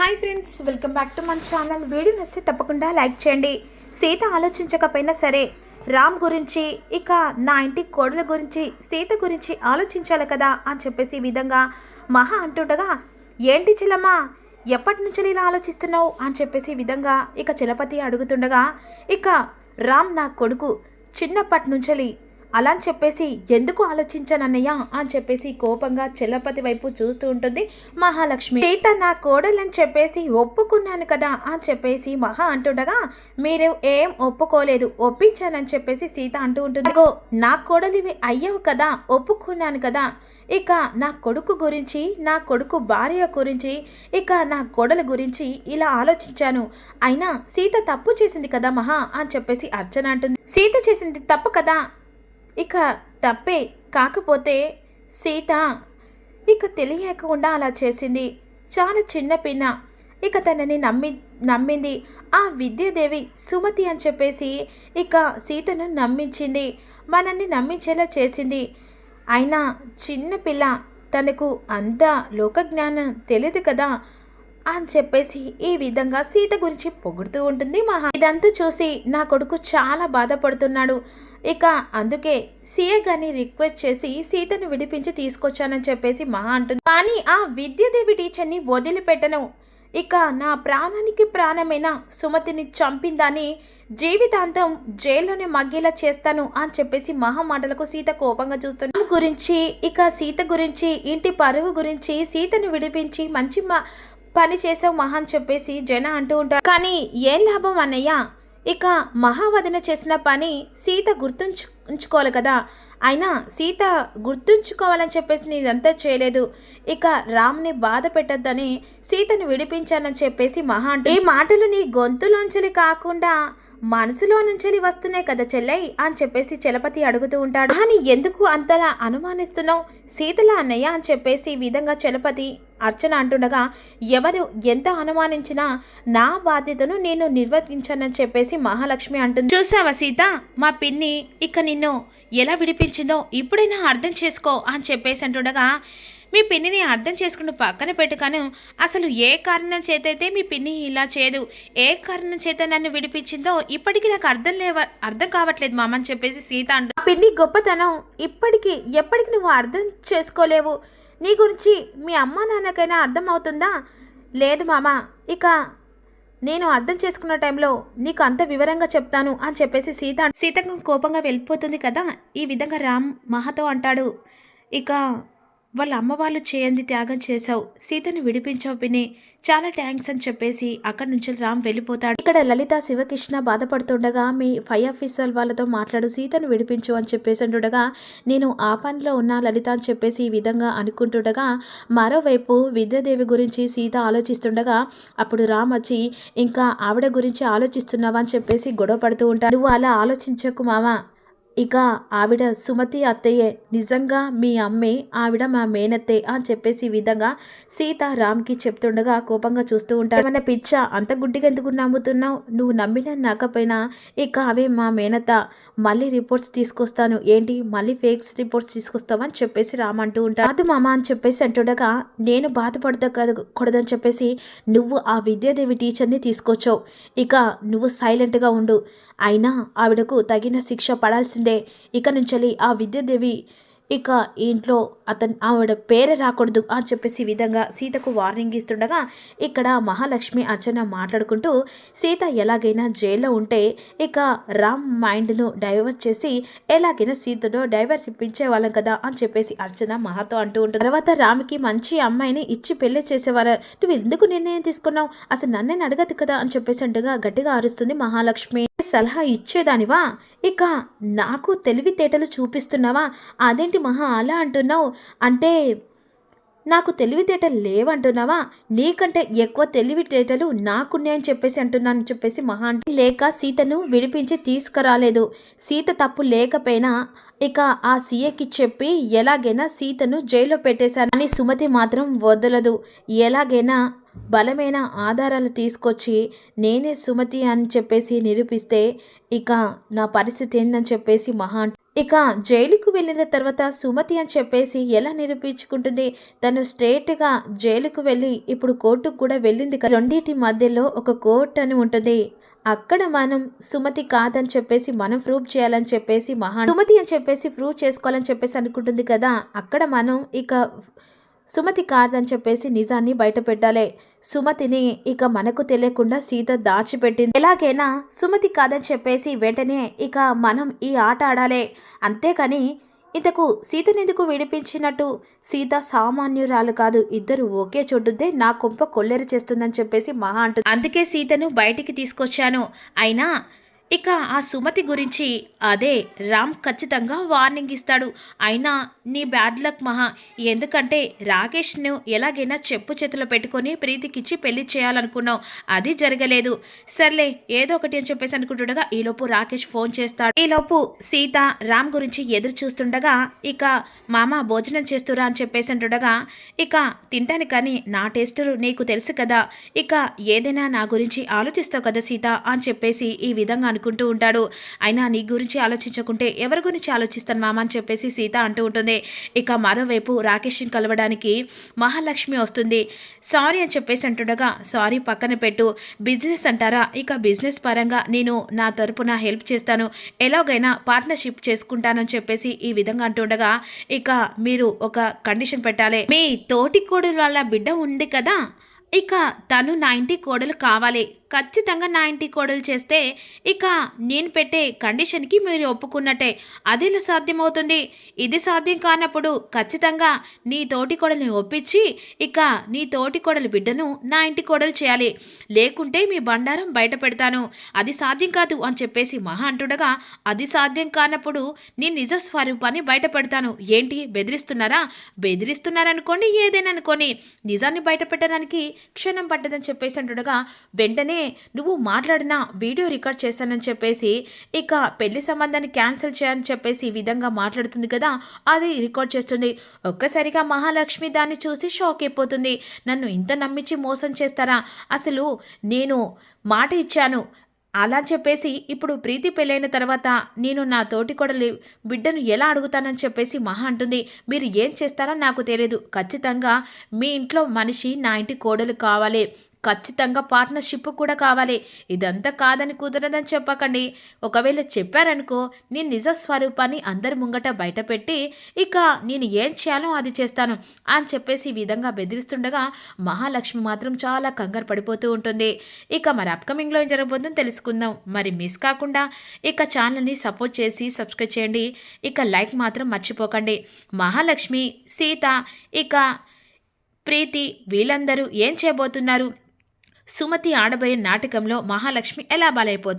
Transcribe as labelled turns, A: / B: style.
A: Hi friends welcome back to మన channel video నచ్చితే తప్పకుండా లైక్ చేయండి. సీత ఆలోచించకపోయినా సరే రామ్ గురించి ఇక నా ఇంటి కోడల గురించి సీత గురించి ఆలోచించాలి కదా అని చెప్పేసి విధంగా మహా అంటుండగా ఏంటి చిలమ్మా ఎప్పటి నుంచి ఇలా ఆలోచిస్తున్నావు? అని చెప్పేసి విధంగా ఇక చలపతి అడుగుతుండగా ఇక రామ్ నా కొడుకు చిన్నప్పటి నుంచి అలా అని చెప్పేసి ఎందుకు ఆలోచించానన్నయ్య అని చెప్పేసి కోపంగా చెల్లపతి వైపు చూస్తూ ఉంటుంది మహాలక్ష్మి. సీత నా కోడలని చెప్పేసి ఒప్పుకున్నాను కదా అని చెప్పేసి మహా అంటుండగా మీరు ఏం ఒప్పుకోలేదు ఒప్పించానని చెప్పేసి సీత అంటూ ఉంటుంది. "అగో, నా కోడలివి అయ్యావు కదా ఒప్పుకున్నాను కదా. ఇక నా కొడుకు గురించి నా కొడుకు భార్య గురించి ఇక నా కోడల గురించి ఇలా ఆలోచించాను. అయినా సీత తప్పు చేసింది కదా మహా అని చెప్పేసి అర్చన అంటుంది. సీత చేసింది తప్పు కదా ఇక తప్పే కాకపోతే సీత ఇక తెలియకుండా అలా చేసింది. చాలా చిన్న పిన్న. ఇక తనని నమ్మి నమ్మింది. ఆ విద్యాదేవి సుమతి అని చెప్పేసి ఇక సీతను నమ్మించింది. మనల్ని నమ్మించేలా చేసింది. అయినా చిన్న పిల్ల తనకు అంత లోకజ్ఞానం తెలియదు కదా. అని చెప్పేసి ఈ విధంగా సీత గురించి పొగుడుతూ ఉంటుంది మహా. ఇదంతా చూసి నా కొడుకు చాలా బాధపడుతున్నాడు. ఇక అందుకే సీఏ గారిని రిక్వెస్ట్ చేసి సీతను విడిపించి తీసుకొచ్చానని చెప్పేసి మహా అంటుంది. కానీ ఆ విద్యాదేవి టీచర్ని వదిలిపెట్టను. ఇక నా ప్రాణానికి ప్రాణమైన సుమతిని చంపిందని జీవితాంతం జైల్లోనే మగ్గేలా చేస్తాను అని చెప్పేసి మహా మాటలకు సీత కోపంగా చూస్తున్నాను గురించి ఇక సీత గురించి ఇంటి పరువు గురించి సీతను విడిపించి మంచి మా పని చేసావు మహా అని చెప్పేసి జన అంటూ ఉంటారు. కానీ ఏం లాభం అన్నయ్య? ఇక మహావదన చేసిన పని సీత గుర్తుంచు ఉంచుకోవాలి కదా. అయినా సీత గుర్తుంచుకోవాలని చెప్పేసి నీదంతా చేయలేదు. ఇక రామ్ని బాధ పెట్టద్దని సీతను విడిపించానని చెప్పేసి మహా అంటే ఈ మాటలు నీ గొంతులోంచలి కాకుండా మనసులో నుంచి వస్తున్నాయి కదా చెల్లై అని చెప్పేసి చలపతి అడుగుతూ ఉంటాడు. అని ఎందుకు అంతలా అనుమానిస్తున్నావు? సీతల అన్నయ్య? అని చెప్పేసి ఈ విధంగా చలపతి అర్చన అంటుండగా ఎవరు ఎంత అనుమానించినా నా బాధ్యతను నేను నిర్వర్తించానని చెప్పేసి మహాలక్ష్మి అంటుంది. చూసావా సీత? మా పిన్ని ఇక నిన్ను ఎలా విడిపించిందో ఇప్పుడైనా అర్థం చేసుకో అని చెప్పేసి అంటుండగా మీ పిన్నిని అర్థం చేసుకుని పక్కన పెట్టుకాను. అసలు ఏ కారణం చేతైతే మీ పిన్ని ఇలా చేయదు ఏ కారణం చేత నన్ను విడిపించిందో ఇప్పటికీ నాకు అర్థం లేవ అర్థం కావట్లేదు మామ అని చెప్పేసి సీత అంటు. పిన్ని గొప్పతనం ఇప్పటికీ ఎప్పటికి నువ్వు అర్థం చేసుకోలేవు. నీ గురించి మీ అమ్మ నాన్నకైనా అర్థం అవుతుందా లేదు మామ ఇక నేను అర్థం చేసుకున్న టైంలో నీకు అంత వివరంగా చెప్తాను అని చెప్పేసి సీత సీతకు కోపంగా వెళ్ళిపోతుంది కదా ఈ విధంగా రామ్ మహతో అంటాడు. ఇక వాళ్ళ అమ్మ వాళ్ళు చేయంది త్యాగం చేశావు. సీతను విడిపించావు విని చాలా థ్యాంక్స్ అని చెప్పేసి అక్కడి నుంచి రామ్ వెళ్ళిపోతాడు. ఇక్కడ లలిత శివకృష్ణ బాధపడుతుండగా మీ ఫై ఆఫీసర్ వాళ్ళతో మాట్లాడు సీతను విడిపించు అని చెప్పేసి అంటుండగా నేను ఆ పనిలో ఉన్న లలిత అని చెప్పేసి ఈ విధంగా అనుకుంటుండగా మరోవైపు విద్యాదేవి గురించి సీత ఆలోచిస్తుండగా అప్పుడు రామ్ వచ్చి ఇంకా ఆవిడ గురించి ఆలోచిస్తున్నావా? అని చెప్పేసి గొడవ పడుతూ ఉంటాడు. నువ్వు అలా ఆలోచించకు మావా ఇక ఆవిడ సుమతి అత్తయ్యే నిజంగా మీ అమ్మే ఆవిడ మా మేనత్తే అని చెప్పేసి విధంగా సీత రామ్కి చెప్తుండగా కోపంగా చూస్తూ ఉంటాడు. మన పిచ్చ? అంత గుడ్డిగా ఎందుకు నమ్ముతున్నావు? నువ్వు నమ్మినా నాకపోయినా ఇక అవే మా మేనత్త. మళ్ళీ రిపోర్ట్స్ తీసుకొస్తాను. ఏంటి? మళ్ళీ ఫేక్స్ రిపోర్ట్స్ తీసుకొస్తావని చెప్పేసి రామ్ అంటూ ఉంటాడు. కాదు మామ అని చెప్పేసి అంటుండగా నేను బాధపడతా కూడదని చెప్పేసి నువ్వు ఆ విద్యాదేవి టీచర్ని తీసుకొచ్చావు. ఇక నువ్వు సైలెంట్గా ఉండు. అయినా ఆవిడకు తగిన శిక్ష పడాల్సిందే. ఇక నుంచి ఆ విద్యాదేవి ఇక ఇంట్లో అతను ఆవిడ పేరే రాకూడదు అని చెప్పేసి విధంగా సీతకు వార్నింగ్ ఇస్తుండగా ఇక్కడ మహాలక్ష్మి అర్చన మాట్లాడుకుంటూ సీత ఎలాగైనా జైల్లో ఉంటే ఇక రామ్ మైండ్ను డైవర్ట్ చేసి ఎలాగైనా సీతను డైవర్ట్ ఇప్పించే వాళ్ళం కదా అని చెప్పేసి అర్చన మహాతో అంటూ ఉంటుంది. తర్వాత రామ్కి మంచి అమ్మాయిని ఇచ్చి పెళ్ళి చేసేవారు. నువ్వు ఎందుకు నిర్ణయం తీసుకున్నావు? అసలు నన్నే అడగదు కదా అని చెప్పేసి అంటగా గట్టిగా అరుస్తుంది మహాలక్ష్మి. సలహా ఇచ్చేదానివా? ఇక నాకు తెలివితేటలు చూపిస్తున్నావా? అదేంటి మహా అలా అంటున్నావు? అంటే నాకు తెలివితేటలు లేవంటున్నావా? నీకంటే ఎక్కువ తెలివితేటలు నాకున్నాయని చెప్పేసి అంటున్నాను చెప్పేసి మహా అంటే. లేక సీతను విడిపించి తీసుకురాలేదు. సీత తప్పు లేకపోయినా ఇక ఆ సీఏకి చెప్పి ఎలాగైనా సీతను జైల్లో పెట్టేశాను. అని సుమతి మాత్రం వదలదు. ఎలాగైనా బలమైన ఆధారాలు తీసుకొచ్చి నేనే సుమతి అని చెప్పేసి నిరూపిస్తే ఇక నా పరిస్థితి ఏందని చెప్పేసి మహా ఇక జైలుకు వెళ్ళిన తర్వాత సుమతి అని చెప్పేసి ఎలా నిరూపించుకుంటుంది? తను స్ట్రేట్గా జైలుకు వెళ్ళి ఇప్పుడు కోర్టుకు కూడా వెళ్ళింది రెండింటి మధ్యలో ఒక కోర్ట్ అని ఉంటుంది. అక్కడ మనం సుమతి కాదని చెప్పేసి మనం ప్రూవ్ చేయాలని చెప్పేసి మహా సుమతి అని చెప్పేసి ప్రూవ్ చేసుకోవాలని చెప్పేసి అనుకుంటుంది కదా. అక్కడ మనం ఇక సుమతి కాదని చెప్పేసి నిజాన్ని బయటపెట్టాలి సుమతిని ఇక మనకు తెలియకుండా సీత దాచిపెట్టింది. ఎలాగైనా సుమతి కాదని చెప్పేసి వెంటనే ఇక మనం ఈ ఆట ఆడాలి. అంతేకాని ఇంతకు సీతనెందుకు విడిపించినట్టు? సీత సామాన్యురాలు కాదు ఇద్దరు ఒకే చోటుందే నా కొంప కొల్లెరు చేస్తుందని చెప్పేసి మహా అంటుంది. అందుకే సీతను బయటికి తీసుకొచ్చాను. అయినా ఇక ఆ సుమతి గురించి అదే రామ్ ఖచ్చితంగా వార్నింగ్ ఇస్తాడు. అయినా నీ బ్యాడ్ లక్ మహా ఎందుకంటే రాకేష్ను ఎలాగైనా చెప్పు చేతిలో పెట్టుకొని ప్రీతికిచ్చి పెళ్ళి చేయాలనుకున్నావు. అది జరగలేదు. సర్లే ఏదో ఒకటి అని చెప్పేసి అనుకుంటుండగా ఈలోపు రాకేష్ ఫోన్ చేస్తాడు. ఈలోపు సీత రామ్ గురించి ఎదురు చూస్తుండగా ఇక మామ భోజనం చేస్తురా అని చెప్పేసి అంటుండగా ఇక తింటాను కానీ నా టేస్ట్ నీకు తెలుసు కదా. ఇక ఏదైనా నా గురించి ఆలోచిస్తావు కదా సీత అని చెప్పేసి ఈ విధంగా అనుకుంటూ ఉంటాడు. అయినా నీ గురించి ఆలోచించకుంటే ఎవరి గురించి ఆలోచిస్తాను మామ అని చెప్పేసి సీత అంటూ ఉంటుంది. ఇక మరోవైపు రాకేష్ని కలవడానికి మహాలక్ష్మి వస్తుంది. సారీ అని చెప్పేసి అంటుండగా సారీ పక్కన పెట్టు. బిజినెస్ అంటారా? ఇక బిజినెస్ పరంగా నేను నా తరపున హెల్ప్ చేస్తాను. ఎలాగైనా పార్ట్నర్షిప్ చేసుకుంటానని చెప్పేసి ఈ విధంగా అంటుండగా ఇక మీరు ఒక కండిషన్ పెట్టాలి. మీ తోటి కోడలు వాళ్ళ బిడ్డ ఉంది కదా. ఇక తను నా ఇంటి కోడలు కావాలి. ఖచ్చితంగా నా ఇంటి కోడలు చేస్తే ఇక నేను పెట్టే కండిషన్కి మీరు ఒప్పుకున్నట్టే. అది సాధ్యమవుతుంది. ఇది సాధ్యం కానప్పుడు ఖచ్చితంగా నీ తోటి కోడల్ని ఒప్పించి ఇక నీ తోటి కోడలు బిడ్డను నా ఇంటి కోడలు చేయాలి. లేకుంటే మీ బండారం బయట పెడతాను. అది సాధ్యం కాదు అని చెప్పేసి మహా అంటుండగా అది సాధ్యం కానప్పుడు నీ నిజ స్వరూపాన్ని బయట పెడతాను. ఏంటి? బెదిరిస్తున్నారా? బెదిరిస్తున్నారనుకోండి ఏదైనా అనుకోని. నిజాన్ని బయట పెట్టడానికి క్షణం పట్టదని చెప్పేసి అంటుండగా వెంటనే నువ్వు మాట్లాడిన వీడియో రికార్డ్ చేశానని చెప్పేసి ఇక పెళ్ళి సంబంధాన్ని క్యాన్సిల్ చేయని చెప్పేసి ఈ విధంగా మాట్లాడుతుంది కదా అది రికార్డ్ చేస్తుంది. ఒక్కసారిగా మహాలక్ష్మి దాన్ని చూసి షాక్ అయిపోతుంది. నన్ను ఇంత నమ్మించి మోసం చేస్తారా? అసలు నేను మాట ఇచ్చాను. అలా చెప్పేసి ఇప్పుడు ప్రీతి పెళ్ళైన తర్వాత నేను నా తోటి కొడలి బిడ్డను ఎలా అడుగుతానని చెప్పేసి మహా అంటుంది. మీరు ఏం చేస్తారో నాకు తెలియదు ఖచ్చితంగా మీ ఇంట్లో మనిషి నా ఇంటి కోడలు కావాలి. ఖచ్చితంగా పార్ట్నర్షిప్ కూడా కావాలి. ఇదంతా కాదని కుదరదని చెప్పకండి. ఒకవేళ చెప్పారనుకో నీ నిజ స్వరూపాన్ని అందరి ముంగట బయటపెట్టి ఇక నేను ఏం చేయాలో అది చేస్తాను అని చెప్పేసి ఈ విధంగా బెదిరిస్తుండగా మహాలక్ష్మి మాత్రం చాలా కంగారు పడిపోతూ ఉంటుంది. ఇక మరి అప్కమింగ్లో ఏం జరగబోతుందో తెలుసుకుందాం. మరి మిస్ కాకుండా ఇక ఛానల్ని సపోర్ట్ చేసి సబ్స్క్రైబ్ చేయండి. ఇక లైక్ మాత్రం మర్చిపోకండి. మహాలక్ష్మి సీత ఇక ప్రీతి వీళ్ళందరూ ఏం చేయబోతున్నారు? సుమతి ఆడబోయే నాటకంలో మహాలక్ష్మి ఎలా బలైపోతుంది